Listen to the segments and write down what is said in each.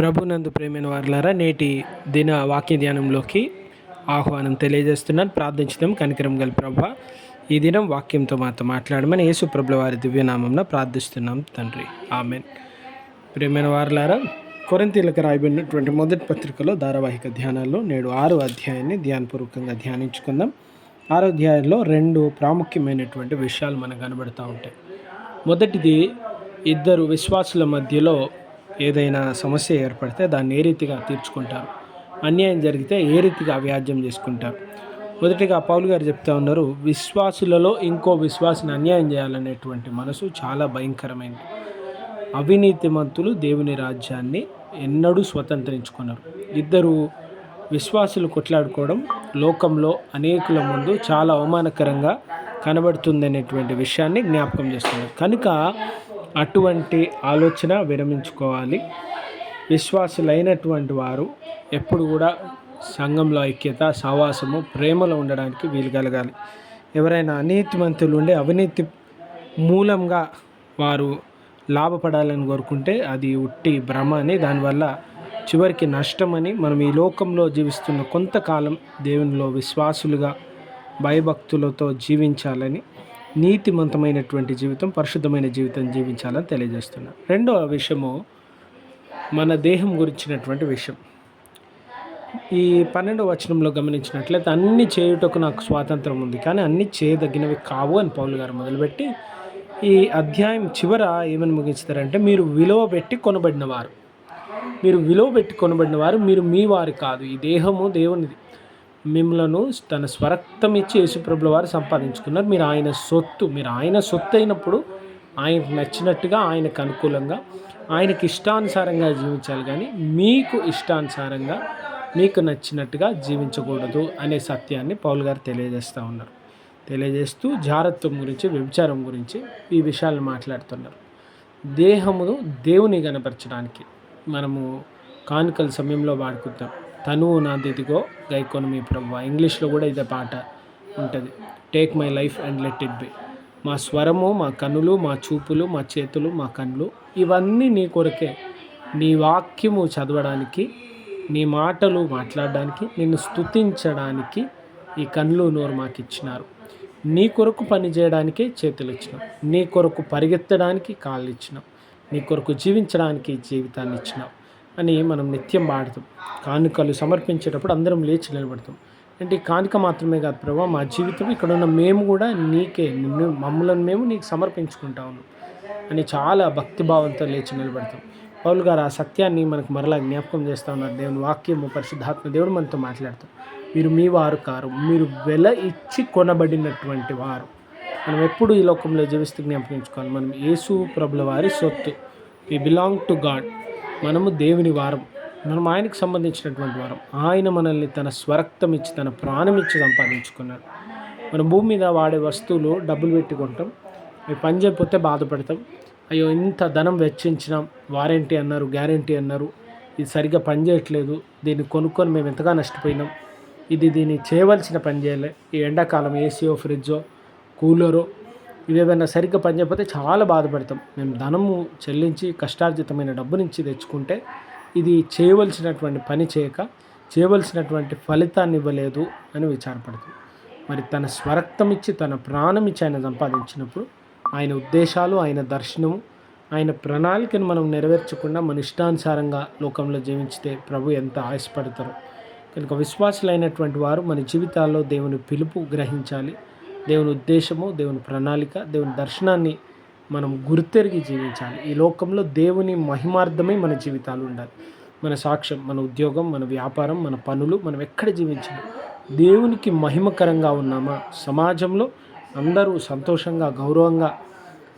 ప్రభునందు ప్రేమైన వారులారా నేటి దిన వాక్య ధ్యానంలోకి ఆహ్వానం తెలియజేస్తున్నాను. ప్రార్థించడం కనికరం గల ప్రభ ఈ దినం వాక్యంతో మాతో మాట్లాడమని యేసు ప్రభుల వారి దివ్యనామంలో ప్రార్థిస్తున్నాం తండ్రి. ఆమెన్. ప్రేమైన వారులారా కొరంతీలకు రాయబడినటువంటి మొదటి పత్రికలో ధారావాహిక ధ్యానాల్లో నేడు ఆరో అధ్యాయాన్ని ధ్యానపూర్వకంగా ధ్యానించుకుందాం. ఆరో అధ్యాయంలో రెండు ప్రాముఖ్యమైనటువంటి విషయాలు మనకు కనబడుతూ ఉంటాయి. మొదటిది ఇద్దరు విశ్వాసుల మధ్యలో ఏదైనా సమస్య ఏర్పడితే దాన్ని ఏ రీతిగా తీర్చుకుంటారు? అన్యాయం జరిగితే ఏ రీతిగా వ్యాజ్యం చేసుకుంటారు? మొదటిగా పౌలు గారు చెప్తా ఉన్నారు విశ్వాసులలో ఇంకో విశ్వాసిని అన్యాయం చేయాలనేటువంటి మనసు చాలా భయంకరమైనది అవినీతిమంతులు దేవుని రాజ్యాన్ని ఎన్నడూ స్వతంత్రించుకున్నారు ఇద్దరు విశ్వాసులు కొట్లాడుకోవడం లోకంలో అనేకుల ముందు చాలా అవమానకరంగా కనబడుతుందనేటువంటి విషయాన్ని జ్ఞాపకం చేస్తున్నారు. కనుక అటువంటి ఆలోచన విరమించుకోవాలి. విశ్వాసులైనటువంటి వారు ఎప్పుడు కూడా సంఘంలో ఐక్యత సావాసము ప్రేమలో ఉండడానికి వీలు కలగాలి. ఎవరైనా అనీతిమంతులు ఉండే అవినీతి మూలంగా వారు లాభపడాలని కోరుకుంటే అది ఉట్టి భ్రమ అని దానివల్ల చివరికి నష్టమని మనం ఈ లోకంలో జీవిస్తున్న కొంతకాలం దేవునిలో విశ్వాసులుగా భయభక్తులతో జీవించాలని నీతిమంతమైనటువంటి జీవితం పరిశుద్ధమైన జీవితం జీవించాలని తెలియజేస్తున్నా. రెండవ విషయము మన దేహం గురించినటువంటి విషయం. ఈ పన్నెండవ వచనంలో గమనించినట్లయితే అన్ని చేయుటకు నాకు స్వాతంత్రం ఉంది కానీ అన్ని చేయదగినవి కావు అని పౌలు గారు మొదలుపెట్టి ఈ అధ్యాయం చివర ఏమని ముగించుతారంటే మీరు విలువ పెట్టి కొనబడినవారు. మీరు విలువ పెట్టి కొనబడినవారు మీరు మీ వారు కాదు. ఈ దేహము దేవునిది. మిమ్మలను తన స్వరక్తం ఇచ్చి యేసుప్రభుల వారు సంపాదించుకున్నారు. మీరు ఆయన సొత్తు మీరు ఆయన సొత్తు అయినప్పుడు ఆయనకు నచ్చినట్టుగా ఆయనకు అనుకూలంగా ఆయనకి ఇష్టానుసారంగా జీవించాలి కానీ మీకు ఇష్టానుసారంగా మీకు నచ్చినట్టుగా జీవించకూడదు అనే సత్యాన్ని పౌల్ గారు తెలియజేస్తూ ఉన్నారు. తెలియజేస్తూ జారత్వం గురించి వ్యభిచారం గురించి ఈ విషయాలు మాట్లాడుతున్నారు. దేహమును దేవుని కనపరచడానికి మనము కానుకల సమయంలో వాడుకుంటాం. తను నాదిదిగో గైకొని మీ ప్రభు. ఇంగ్లీష్లో కూడా ఇదే పాట ఉంటుంది. Take my life and let it be మా స్వరము మా కన్నులు మా చూపులు మా చేతులు మా కళ్ళు ఇవన్నీ నీ కొరకే. నీ వాక్యము చదవడానికి నీ మాటలు మాట్లాడడానికి నిన్ను స్తుతించడానికి ఈ కళ్ళు నోరు మాకు ఇచ్చినారు నీ కొరకు పని చేయడానికి చేతులు ఇచ్చినాం. నీ కొరకు పరిగెత్తడానికి కాళ్ళు ఇచ్చినాం. నీ కొరకు జీవించడానికి జీవితాన్ని ఇచ్చినావు అని మనం నిత్యం పాడుతాం. కానుకలు సమర్పించేటప్పుడు అందరం లేచి నిలబడతాం. అంటే కానుక మాత్రమే కాదు ప్రభా మా జీవితం ఇక్కడ ఉన్న మేము కూడా నీకే నిన్ను మమ్మల్ని మేము నీకు సమర్పించుకుంటా ఉన్నాం అని చాలా భక్తిభావంతో లేచి నిలబడతాం. పౌలు గారు ఆ సత్యాన్ని మనకు మరలా జ్ఞాపకం చేస్తూ ఉన్నారు. దేవుని వాక్యము పరిశుద్ధాత్మ దేవుడు మనతో మాట్లాడతాం. మీరు మీ వారు కారు మీరు వెల ఇచ్చి కొనబడినటువంటి వారు. మనం ఎప్పుడు ఈ లోకంలో జీవిస్తూ జ్ఞాపకించుకోవాలి మనం యేసు ప్రభుల వారి సొత్తు. వి బిలాంగ్ టు గాడ్ మనము దేవుని వారం. మనం ఆయనకు సంబంధించినటువంటి వారం. ఆయన మనల్ని తన స్వరక్తం ఇచ్చి తన ప్రాణం ఇచ్చి సంపాదించుకున్నాడు. మనం భూమి మీద వాడే వస్తువులు డబ్బులు పెట్టుకుంటాం. అవి పని చేయకపోతే బాధపడతాం. అయ్యో ఇంత ధనం వెచ్చించినాం వారంటీ అన్నారు గ్యారంటీ అన్నారు. ఇది సరిగ్గా పని చేయట్లేదు. దీన్ని కొనుక్కొని మేము ఎంతగా నష్టపోయినాం. ఇది దీన్ని చేయవలసిన పని చేయలే. ఈ ఎండాకాలం ఏసీయో ఫ్రిడ్జో కూలరో ఇవేమైనా సరిగ్గా పనిచేయకపోతే చాలా బాధపడతాం. మేము ధనము చెల్లించి కష్టార్జితమైన డబ్బు నుంచి తెచ్చుకుంటే ఇది చేయవలసినటువంటి పని చేయక చేయవలసినటువంటి ఫలితాన్ని ఇవ్వలేదు అని విచారపడతాం. మరి తన స్వరక్తం ఇచ్చి తన ప్రాణం ఇచ్చి ఆయన సంపాదించినప్పుడు ఆయన ఉద్దేశాలు ఆయన దర్శనము ఆయన ప్రణాళికను మనం నెరవేర్చకుండా మన ఇష్టానుసారంగా లోకంలో జీవించితే ప్రభు ఎంత ఆశపడతారో. కనుక విశ్వాసులైనటువంటి వారు మన జీవితాల్లో దేవుని పిలుపు గ్రహించాలి. దేవుని ఉద్దేశము దేవుని ప్రణాళిక దేవుని దర్శనాన్ని మనం గుర్తెరిగి జీవించాలి. ఈ లోకంలో దేవుని మహిమార్థమై మన జీవితాలు ఉండాలి. మన సాక్ష్యం మన ఉద్యోగం మన వ్యాపారం మన పనులు మనం ఎక్కడ జీవించాలి దేవునికి మహిమకరంగా ఉన్నామా? సమాజంలో అందరూ సంతోషంగా గౌరవంగా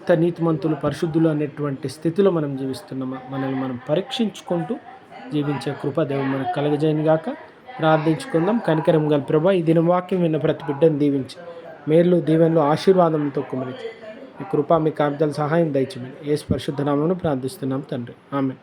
ఇంత నీతిమంతులు పరిశుద్ధులు అనేటువంటి స్థితిలో మనం జీవిస్తున్నామా? మనల్ని మనం పరీక్షించుకుంటూ జీవించే కృప దేవుడు మనకు కలగజేయని గాక ప్రార్థించుకుందాం. కనికరం గల ప్రభా ఈ దిన వాక్యం విన్న ప్రతి బిడ్డను దీవించి మేర్లు దీవెనలు ఆశీర్వాదంతో కుమరించి మీ కృప మీ కాపుదల సహాయం దయచేయమని. ఏ పరిశుద్ధ నామమును ప్రార్థిస్తున్నాం తండ్రి. ఆమె